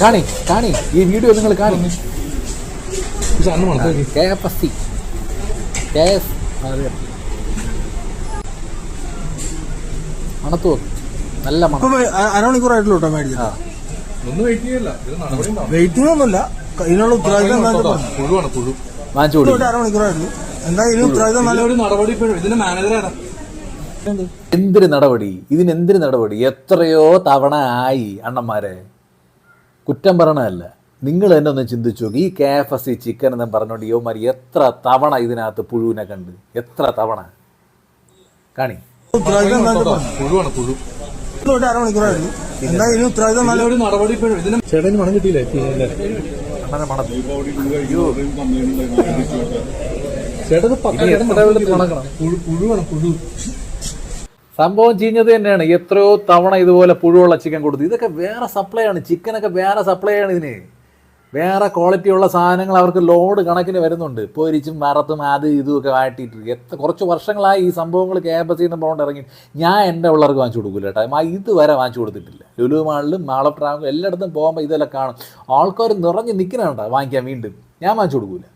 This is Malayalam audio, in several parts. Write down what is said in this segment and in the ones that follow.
കാണി കാണി. ഈ വീഡിയോ നിങ്ങൾ കാണി. K F S C K S മണത്തു നല്ല മണം. അരമണിക്കൂറായിട്ടുള്ളൂ കേട്ടോ വെയിറ്റ് ഇതിനുള്ള ഉത്തരവാദിത്തം എന്താ വാങ്ങിച്ചു കൊടുക്കും. അരമണിക്കൂറായിരുന്നു ഇതിന് എന്തിന് നല്ല നല്ലൊരു നടപടി ഇതിന്റെ മാനേജർ എന്തൊരു നടപടി? ഇതിന് എന്തൊരു നടപടി? എത്രയോ തവണ ആയി അണ്ണന്മാരെ. കുറ്റം പറയണതല്ല. നിങ്ങൾ തന്നെ ഒന്ന് ചിന്തിച്ചു നോക്കി. ഈ K F S C chicken എന്നും പറഞ്ഞുകൊണ്ട് യോമാരി എത്ര തവണ ഇതിനകത്ത് പുഴുവിനെ കണ്ട്? എത്ര തവണ? കാണി. ചേട്ടന് സംഭവം ചീഞ്ഞത് തന്നെയാണ്. എത്രയോ തവണ ഇതുപോലെ പുഴുവുള്ള ചിക്കൻ കൊടുത്തു. ഇതൊക്കെ വേറെ സപ്ലൈ ആണ്. ചിക്കനൊക്കെ വേറെ സപ്ലൈ ആണ് ഇതിന്. വേറെ ക്വാളിറ്റി ഉള്ള സാധനങ്ങൾ അവർക്ക് ലോഡ് കണക്കിന് വരുന്നുണ്ട്. പൊരിച്ചും വറത്തും അത് ഇതും ഒക്കെ ആട്ടിയിട്ട് എത്ര കുറച്ച് വർഷങ്ങളായി ഈ സംഭവങ്ങൾ ക്യാമ്പസിൽ നിന്ന് പോകേണ്ട ഇറങ്ങി. ഞാൻ എന്റെ പിള്ളേർക്ക് വാങ്ങിച്ചു കൊടുക്കില്ല കേട്ടോ. ഇതുവരെ വാങ്ങിച്ചു കൊടുത്തിട്ടില്ല. ലുലു മാളിലും മാള ട്രാവലും എല്ലായിടത്തും പോകുമ്പോൾ ഇതെല്ലാം കാണും. ആൾക്കാർ നിറഞ്ഞ് നിൽക്കണുണ്ടോ വാങ്ങിക്കാൻ വീണ്ടും. ഞാൻ വാങ്ങിച്ചു കൊടുക്കില്ല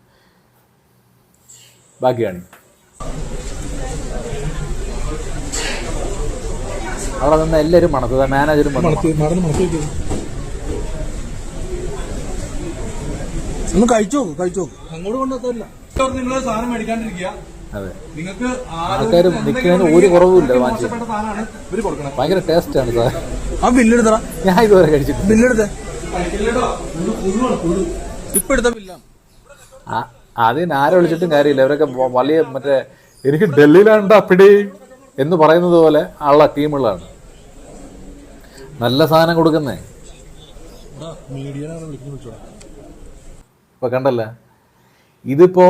ബാക്കിയാണ്. അവിടെ നിന്ന് എല്ലാവരും മണത്തത് മാനേജരും ഒന്ന് കഴിച്ചോ കഴിച്ചോ. അങ്ങോട്ട് നിങ്ങൾ സാധനം മേടിക്കാണ്ടിരിക്കുക. അതെ. നിങ്ങൾക്ക് ആൾക്കാര് നിൽക്കുന്നതിന് ഒരു കുറവുമില്ല വാങ്ങിച്ചു. ഭയങ്കര ടേസ്റ്റാണ് സാർ ആ ബില്ലെടുത്തറ ഞാൻ ഇതുവരെ കഴിച്ചിട്ട് ബില്ലെടുത്തേ. ഇപ്പൊ എടുത്ത അതിന് ആരെ വിളിച്ചിട്ടും കാര്യമില്ല. ഇവരൊക്കെ വലിയ മറ്റേ എനിക്ക് ഡൽഹിയിലാണ്ടാ അപ്പിടി എന്ന് പറയുന്നത് പോലെ ഉള്ള ടീമുകളാണ്. നല്ല സാധനം കൊടുക്കുന്നേ. ഇപ്പൊ കണ്ടല്ല? ഇതിപ്പോ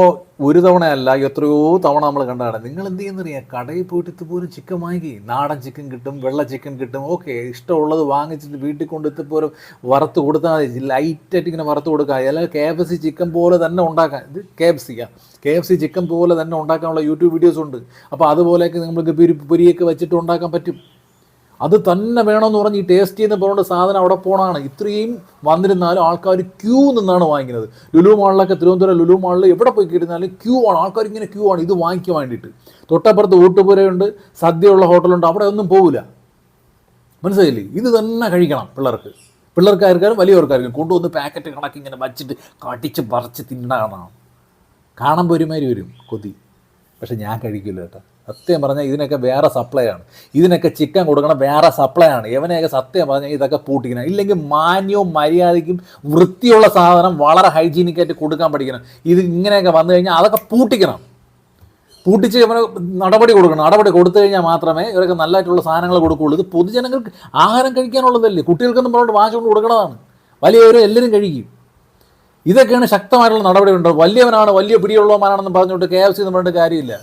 ഒരു തവണയല്ല എത്രയോ തവണ നമ്മൾ കണ്ടതാണ്. നിങ്ങൾ എന്ത് ചെയ്യുന്നറിയാം കടയിൽ പോയിട്ട് ഇതുപോലും ചിക്കൻ വാങ്ങി. നാടൻ ചിക്കൻ കിട്ടും വെള്ള ചിക്കൻ കിട്ടും. ഓക്കെ ഇഷ്ടമുള്ളത് വാങ്ങിച്ചിട്ട് വീട്ടിൽ കൊണ്ട് ഇതുപോലും വറുത്ത് കൊടുത്താൽ മതി. ലൈറ്റായിട്ട് ഇങ്ങനെ വറുത്ത് കൊടുക്കുക അല്ലെങ്കിൽ കെ എഫ് സി ചിക്കൻ പോലെ തന്നെ ഉണ്ടാക്കാൻ. ഇത് കെ എഫ് സി ആ കെ എഫ് സി ചിക്കൻ പോലെ തന്നെ ഉണ്ടാക്കാനുള്ള യൂട്യൂബ് വീഡിയോസ് ഉണ്ട്. അപ്പോൾ അതുപോലെയൊക്കെ നിങ്ങൾക്ക് പൊരി പൊരിയൊക്കെ വെച്ചിട്ട് ഉണ്ടാക്കാൻ പറ്റും. അത് തന്നെ വേണമെന്ന് പറഞ്ഞ് ഈ ടേസ്റ്റ് ചെയ്യുന്ന പറഞ്ഞ സാധനം അവിടെ പോകണമാണ് ഇത്രയും വന്നിരുന്നാലും ആൾക്കാർ ക്യൂ നിന്നാണ് വാങ്ങിക്കുന്നത്. ലുലു മാളിലൊക്കെ തിരുവനന്തപുരം ലുലു മാളിൽ എവിടെ പോയി കിട്ടുന്നാലും ക്യൂ ആണ്. ആൾക്കാർ ഇങ്ങനെ ക്യൂ ആണ്. ഇത് വാങ്ങിക്കാൻ വേണ്ടിയിട്ട്. തൊട്ടപ്പുറത്ത് ഊട്ടുപുരയുണ്ട് സദ്യയുള്ള ഹോട്ടലുണ്ട്. അവിടെ ഒന്നും പോകില്ല മനസ്സിലായില്ലേ? ഇത് തന്നെ കഴിക്കണം പിള്ളേർക്ക്. പിള്ളേർക്കായിരിക്കാനും വലിയവർക്കായിരിക്കും കൊണ്ടുവന്ന് പാക്കറ്റ് കണക്ക് ഇങ്ങനെ വച്ചിട്ട് കടിച്ച് പറിച്ച് തിന്നാണ് കാണുമ്പോൾ ഒരുമാതിരി വരും കൊതി. പക്ഷെ ഞാൻ കഴിക്കില്ല കേട്ടോ. സത്യം പറഞ്ഞാൽ ഇതിനൊക്കെ വേറെ സപ്ലൈ ആണ്. ഇതിനൊക്കെ ചിക്കൻ കൊടുക്കണം വേറെ സപ്ലൈ ആണ്. ഇവനെയൊക്കെ സത്യം പറഞ്ഞാൽ ഇതൊക്കെ പൂട്ടിക്കണം. ഇല്ലെങ്കിൽ മാന്യവും മര്യാദയ്ക്കും വൃത്തിയുള്ള സാധനം വളരെ ഹൈജീനിക്കായിട്ട് കൊടുക്കാൻ പഠിക്കണം. ഇത് ഇങ്ങനെയൊക്കെ വന്നു കഴിഞ്ഞാൽ അതൊക്കെ പൂട്ടിക്കണം. പൂട്ടിച്ച് ഇവന് നടപടി കൊടുക്കണം. നടപടി കൊടുത്തു കഴിഞ്ഞാൽ മാത്രമേ ഇവരൊക്കെ നല്ലതായിട്ടുള്ള സാധനങ്ങൾ കൊടുക്കുകയുള്ളൂ. ഇത് പൊതുജനങ്ങൾക്ക് ആഹാരം കഴിക്കാനുള്ളതല്ലേ? കുട്ടികൾക്കൊന്നും പറഞ്ഞുകൊണ്ട് വാങ്ങിച്ചുകൊണ്ട് കൊടുക്കണതാണ്. വലിയവരും എല്ലാവരും കഴിക്കും. ഇതൊക്കെയാണ് ശക്തമായിട്ടുള്ള നടപടി ഉണ്ട് വലിയവനാണ് വലിയ പിടിയുള്ളവനാണെന്ന് പറഞ്ഞുകൊണ്ട് കെ എഫ് സി എന്ന് പറഞ്ഞിട്ട് കാര്യമില്ല.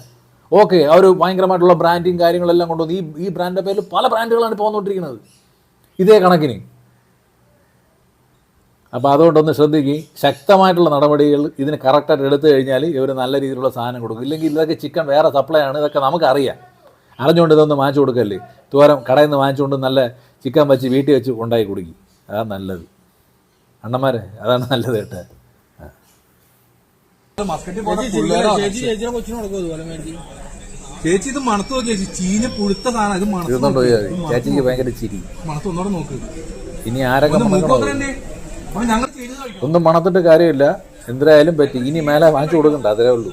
ഓക്കെ അവർ ഭയങ്കരമായിട്ടുള്ള ബ്രാൻഡിങ് കാര്യങ്ങളെല്ലാം കൊണ്ടുവന്ന് ഈ ഈ ബ്രാൻഡിന്റെ പേരിൽ പല ബ്രാൻഡുകളാണ് ഇപ്പോൾ വന്നുകൊണ്ടിരിക്കുന്നത് ഇതേ കണക്കിന്. അപ്പോൾ അതുകൊണ്ടൊന്ന് ശ്രദ്ധിക്കുക ശക്തമായിട്ടുള്ള നടപടികൾ ഇതിന് കറക്റ്റായിട്ട് എടുത്തു കഴിഞ്ഞാൽ ഇവർ നല്ല രീതിയിലുള്ള സാധനം കൊടുക്കും. ഇല്ലെങ്കിൽ ഇതൊക്കെ ചിക്കൻ വേറെ സപ്ലൈ ആണ് ഇതൊക്കെ നമുക്കറിയാം. അറിഞ്ഞുകൊണ്ട് ഇതൊന്ന് വാങ്ങിച്ചു കൊടുക്കല്ലേ? തോരം കടയിൽ നിന്ന് വാങ്ങിച്ചുകൊണ്ട് നല്ല ചിക്കൻ വെച്ച് വീട്ടിൽ വെച്ച് ഉണ്ടാക്കി കുടിക്കും. അതാണ് നല്ലത്. അണ്ണന്മാരെ അതാണ് നല്ലത് കേട്ടോ. പോകുന്ന പിള്ളേരാ ചേച്ചി ഇത് മണത്ത് നോക്കി ചേച്ചി. ചീഞ്ഞ പുഴുത്ത സാധനം. ഇത് ചേച്ചിക്ക് ഭയങ്കര ചിരി. മണത്ത് ഒന്നോടെ നോക്ക്. ഇനി ആരൊക്കെ ഒന്നും മണത്തിട്ട് കാര്യമില്ല. എന്തിനായാലും പറ്റി. ഇനി മേലെ വാങ്ങിച്ചു കൊടുക്കണ്ട. അതേ ഉള്ളൂ.